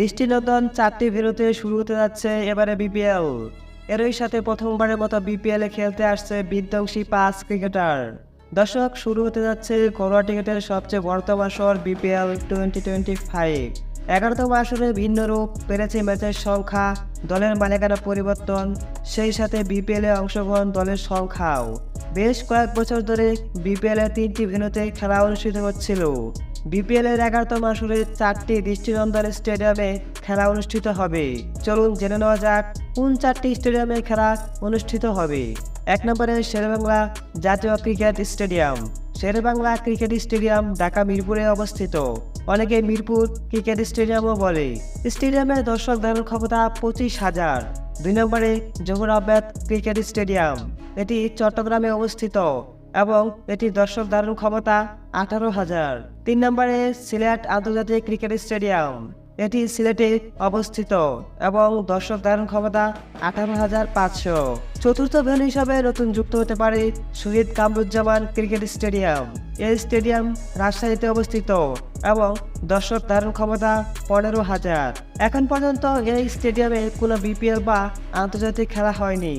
দৃষ্টিনন্দন চারটি ভেনুতে শুরু হতে যাচ্ছে, এবারে বিপিএল এরই সাথে প্রথমবারের মতো বিপিএল খেলতে আসছে বিধ্বংসী পাঁচ ক্রিকেটার। দর্শক, শুরু হতে যাচ্ছে ঘরোয়া ক্রিকেটের সবচেয়ে বড়তম আসর বিপিএল টোয়েন্টি টোয়েন্টি ফাইভ এগারোতম আসরে ভিন্ন রূপ, পেরেছে ম্যাচের সংখ্যা, দলের মালিকানা পরিবর্তন, সেই সাথে বিপিএল এ অংশগ্রহণ দলের সংখ্যাও। বেশ কয়েক বছর ধরে বিপিএল তিনটি ভেন্যুতে খেলা অনুষ্ঠিত হচ্ছিল। বিপিএল এর এগারোতম আসরে চারটি দৃষ্টিনন্দন স্টেডিয়ামে খেলা অনুষ্ঠিত হবে। চলুন জেনে নেওয়া যাক, কোন চারটি স্টেডিয়ামে খেলা অনুষ্ঠিত হবে? এক নম্বরে শেরেবাংলা জাতীয় cricket stadium. Sher e Bangla cricket stadium Dhaka মিরপুরে অবস্থিত। অনেকে মিরপুর ক্রিকেট স্টেডিয়ামও বলে। স্টেডিয়ামের দর্শক ধারণ ক্ষমতা পঁচিশ হাজার। দুই নম্বরে জহুর ক্রিকেট স্টেডিয়াম। এটি চট্টগ্রামে অবস্থিত। এবং এটি দর্শক ধারণ ক্ষমতা আঠারো হাজার। তিন নম্বরে সিলেট আন্তর্জাতিক ক্রিকেট স্টেডিয়াম। এটি সিলেটে অবস্থিত এবং দর্শক ধারণ ক্ষমতা আঠারো হাজার পাঁচশো। চতুর্থ ভেন্যু হিসাবে নতুন যুক্ত হতে পারে শহীদ কামরুজ্জামান ক্রিকেট স্টেডিয়াম। এই স্টেডিয়াম রাজশাহীতে অবস্থিত এবং দর্শক ধারণ ক্ষমতা পনেরো হাজার। এখন পর্যন্ত এই স্টেডিয়ামে কোনো বিপিএল বা আন্তর্জাতিক খেলা হয়নি।